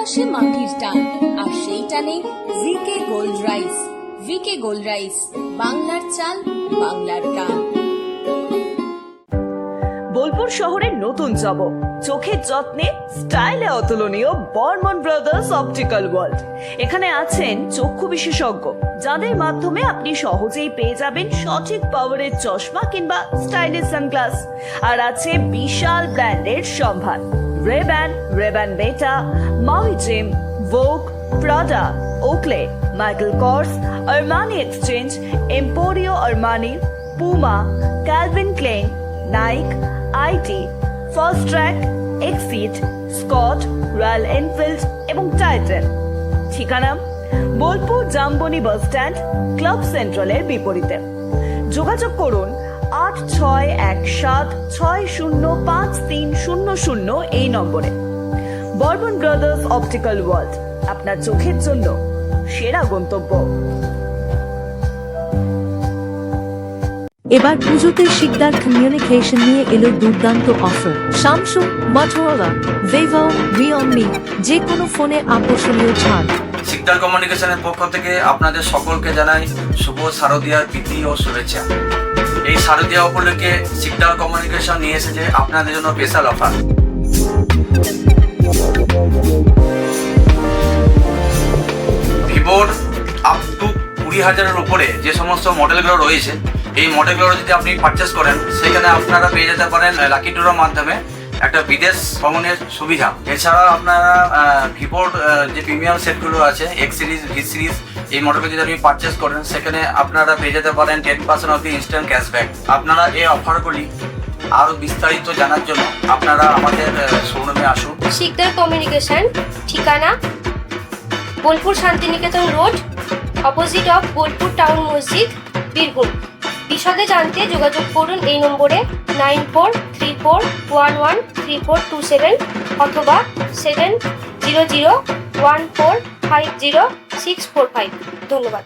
সুবাসে মাটির টান। আর সেই টানে VK gold rice, VK gold rice, বাংলার চাল, বাংলার গান। বোলপুর শহরের নতুন জব চোখের যত্নে, স্টাইলে অতুলনীয় বর্মন ব্রাদার্স অপটিক্যাল ওয়ার্ল্ড। এখানে আছেন চক্ষু বিশেষজ্ঞ, যাদের মাধ্যমে আপনি সহজেই পেয়ে যাবেন সঠিক পাওয়ারের চশমা কিংবা স্টাইলিশ সানগ্লাস। আর আছে বিশাল ব্র্যান্ডের সম্ভার। Ray-Ban Ray-Ban Beta Maui Jim Vogue Prada Oakley Michael Kors Armani Exchange Emporio Armani Puma Calvin Klein Nike IT Fastrack Exit Scott Royal Enfield এবং টাইটেন ঠিকানা? Bolpur Jambuni bus stand, club সেন্ট্রালের বিপরীতে। যোগাযোগ করুন আট ছয় এক সাত ছয় শূন্য পাঁচ তিন শূন্য শূন্য এই নম্বরে। বর্মন ব্রাদার্স অপটিক্যাল ওয়ার্ল্ড আপনার চোখের জন্য সেরা গন্তব্য। এবার পুজোতে শিকদার কমিউনিকেশন নিয়ে এলো দুর্দান্ত offer Samsung Motorola Vivo Realme যে কোনো ফোনে আকর্ষণীয় ছাড়। সিকদার কমিউনিকেশনের পক্ষ থেকে আপনাদের সকলকে জানাই শুভ শারদীয়ার প্রীতি ও শুভেচ্ছা। এই শারদীয়া উপলক্ষে সিগনাল কমিউনিকেশন নিয়ে এসেছে আপনাদের জন্য স্পেশাল অফার ভিভোর আপ টু কুড়ি হাজারের উপরে যে সমস্ত মডেলগুলো রয়েছে, এই মডেলগুলো যদি আপনি পারচেস করেন, সেখানে আপনারা পেয়ে যেতে পারেন লাকি টুরের মাধ্যমে একটা বিদেশ ভ্রমণের সুবিধা। এছাড়া আপনারা ভিভোর যে প্রিমিয়াম সেটগুলো আছে এক্স সিরিজ ভি সিরিজ এই মডেলগুলো যদি আপনি পারচেস করেন, সেখানে আপনারা পেয়ে যেতে পারেন ten percent off the instant cashback আপনারা এই অফারগুলি আরও বিস্তারিত জানার জন্য আপনারা আমাদের শোরুমে আসুন। শিকদার কমিউনিকেশন ঠিকানা, Bolpur Santiniketan road opposite of Bolpur town মসজিদ, বীরভূম। বিশদে জানতে যোগাযোগ করুন এই নম্বরে। Nine four three four one one three four two seven অথবা seven zero zero one four five zero six four five. ধন্যবাদ।